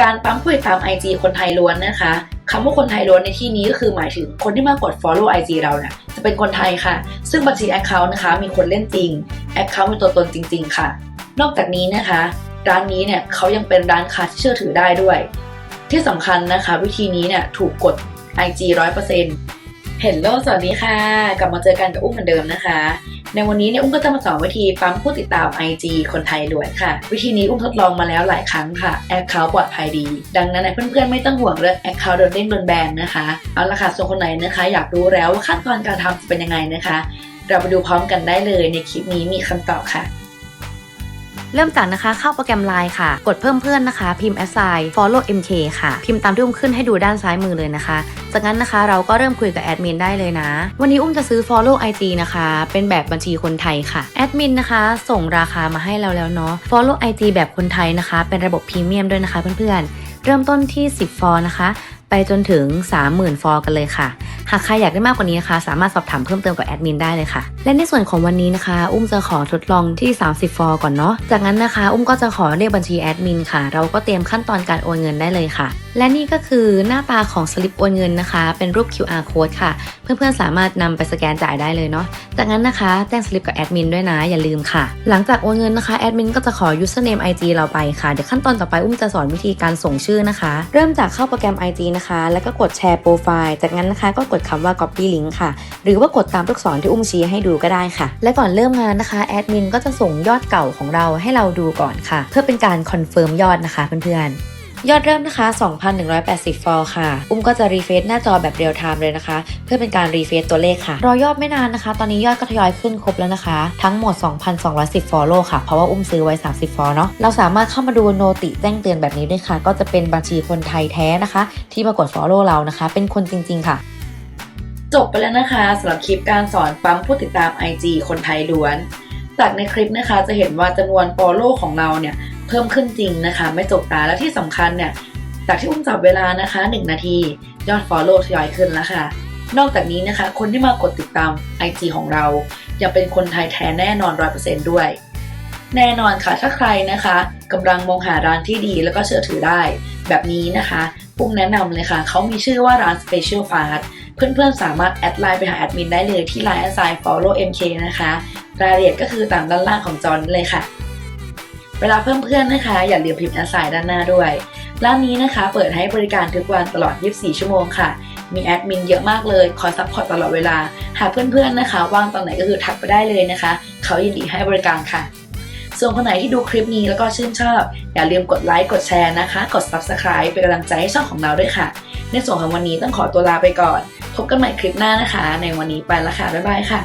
การปั๊มผู้ติดตาม IG คนไทยล้วนนะคะคำว่าคนไทยล้วนในที่นี้ก็คือหมายถึงคนที่มากด follow IG เราเนี่ยจะเป็นคนไทยค่ะ ซึ่งบัญชี Account นะคะมีคนเล่นจริง Account มีตัวตนจริง ๆ ค่ะ นอกจากนี้นะคะ ร้านนี้เนี่ยเขายังเป็นร้านค้าที่เชื่อถือได้ด้วย ที่สำคัญนะคะ วิธีนี้เนี่ยถูกกด IG 100%เห็นโลสวัสดีค่ะ กลับมาเจอกันกับอุ้มเหมือนเดิมนะคะ ในวันนี้เนี่ยอุ้มก็จะมาสอนวิธีปั๊มผู้ติดตาม IG คนไทยด้วนค่ะ วิธีนี้อุ้มทดลองมาแล้วหลายครั้งค่ะแอคเคาท์ปลอดภัยดี ดังนั้นเนี่ยเพื่อนๆไม่ต้องห่วงเรื่องแอคเคาท์โดนเด้งโดนแบนนะคะเอาละค่ะส่วนคนไหนนะคะ อยากรู้แล้วว่าขั้นตอนการทำจะเป็นยังไงนะคะ เราไปดูพร้อมกันได้เลยในคลิปนี้มีคำตอบค่ะ เริ่มจากนะคะเข้าโปรแกรม Line ค่ะ กดเพิ่มเพื่อนนะคะ พิมพ์ assign follow mk ค่ะ พิมพ์ตามที่อุ้มขึ้นให้ดูด้านซ้ายมือเลยนะคะ จากนั้นนะคะเราก็เริ่มคุยกับแอดมินได้เลยนะ วันนี้อุ้มจะซื้อ follow IG นะคะ เป็นแบบบัญชีคนไทยค่ะ แอดมินนะคะ ส่งราคามาให้เราแล้วเนาะ follow IG แบบคนไทยนะคะ เป็นระบบพรีเมียมด้วยนะคะเพื่อนๆ เริ่มต้นที่ 10 ฟอนะคะ ไปจนถึง 30,000 ฟอกันเลยค่ะ หากใครอยากได้มากกว่านี้นะคะ สามารถสอบถามเพิ่มเติมกับแอดมินได้เลยค่ะ และในส่วนของวันนี้นะคะ อุ้มจะขอทดลองที่ 30 ฟอร์ก่อนเนาะ จากนั้นนะคะ อุ้มก็จะขอเรียกบัญชีแอดมินค่ะ เราก็เตรียมขั้นตอนการโอนเงินได้เลยค่ะ และนี่ก็คือหน้าตาของสลิปโอนเงินนะคะ เป็นรูป QR code ค่ะ เพื่อนๆสามารถนำไปสแกนจ่ายได้เลยเนาะ จากนั้นนะคะแจ้งสลิปกับแอดมินด้วยนะ อย่าลืมค่ะ หลังจากโอนเงินนะคะ แอดมินก็จะขอ username IG เราไปค่ะ เดี๋ยวขั้นตอนต่อไปอุ้มจะสอนวิธีการส่งชื่อนะคะ เริ่มจากเข้าโปรแกรม IG นะคะ แล้วก็กดแชร์โปรไฟล์ จากนั้นนะคะก็กดคำว่า copy link ค่ะ หรือว่ากดตามลูกศรที่อุ้มชี้ให้ดูก็ได้ค่ะ และก่อนเริ่มงานนะคะแอดมินก็จะส่งยอดเก่าของเราให้เราดูก่อนค่ะ เพื่อเป็นการคอนเฟิร์มยอดนะคะเพื่อนๆยอดเริ่มนะคะ 2,180 ฟอลค่ะ อุ้มก็จะรีเฟซหน้าจอแบบเรียลไทม์เลยนะคะ เพื่อเป็นการรีเฟซตัวเลขค่ะ รอยอดไม่นานนะคะ ตอนนี้ยอดก็ทยอยขึ้นครบแล้วนะคะ ทั้งหมด 2,210 ฟอลโล่ค่ะ เพราะว่าอุ้มซื้อไว้ 30 ฟอลเนาะ เราสามารถเข้ามาดูโนติแจ้งเตือนแบบนี้ด้วยค่ะ ก็จะเป็นบัญชีคนไทยแท้นะคะ ที่มากดฟอลโล่เรานะคะ เป็นคนจริง ๆ ค่ะ จบไปแล้วนะคะสำหรับคลิปการสอนปั๊มผู้ติดตาม IG คนไทยล้วน จากในคลิปนะคะจะเห็นว่าจำนวน follow ของเราเนี่ยเพิ่มขึ้นจริงนะคะ ไม่จกตาและที่สำคัญเนี่ยจากที่อุ้มจับเวลานะคะ 1 นาที ยอด follow ทยอยขึ้นแล้วค่ะ นอกจากนี้นะคะ คนที่มากดติดตาม IG ของเรายังเป็นคนไทยแท้แน่นอน 100%ด้วย แน่นอนค่ะถ้าใครนะคะกำลังมองหาร้านที่ดีแล้วก็เชื่อถือได้ แบบนี้นะคะปุ้มแนะนำเลยค่ะเขามีชื่อว่าร้าน Special Fast เพื่อนๆ สามารถแอดไลน์ไปหาแอดมินได้เลยที่ Line แอดไซน์ follow mk นะคะ รายละเอียดก็คือตามด้านล่างของจอนี้เลยค่ะ เวลาเพื่อนๆนะคะ อย่าลืมพิมพ์แอดไซน์ด้านหน้าด้วยร้านนี้นะคะเปิดให้บริการทุกวันตลอด 24 ชั่วโมงค่ะ มีแอดมินเยอะมากเลย คอยซัพพอร์ตตลอดเวลา หากเพื่อนๆนะคะ ว่างตอนไหนก็คือทักไปได้เลยนะคะ เขายินดีให้บริการค่ะ ส่วนคนไหนที่ดูคลิปนี้แล้วก็ชื่นชอบ อย่าลืมกดไลค์กดแชร์นะคะ กด subscribe เป็นกำลังใจให้ช่องของเราด้วยค่ะ ในส่วนของวันนี้ต้องขอตัวลาไปก่อน พบกันใหม่คลิปหน้านะคะ ในวันนี้ไปแล้วค่ะบ๊ายบายค่ะ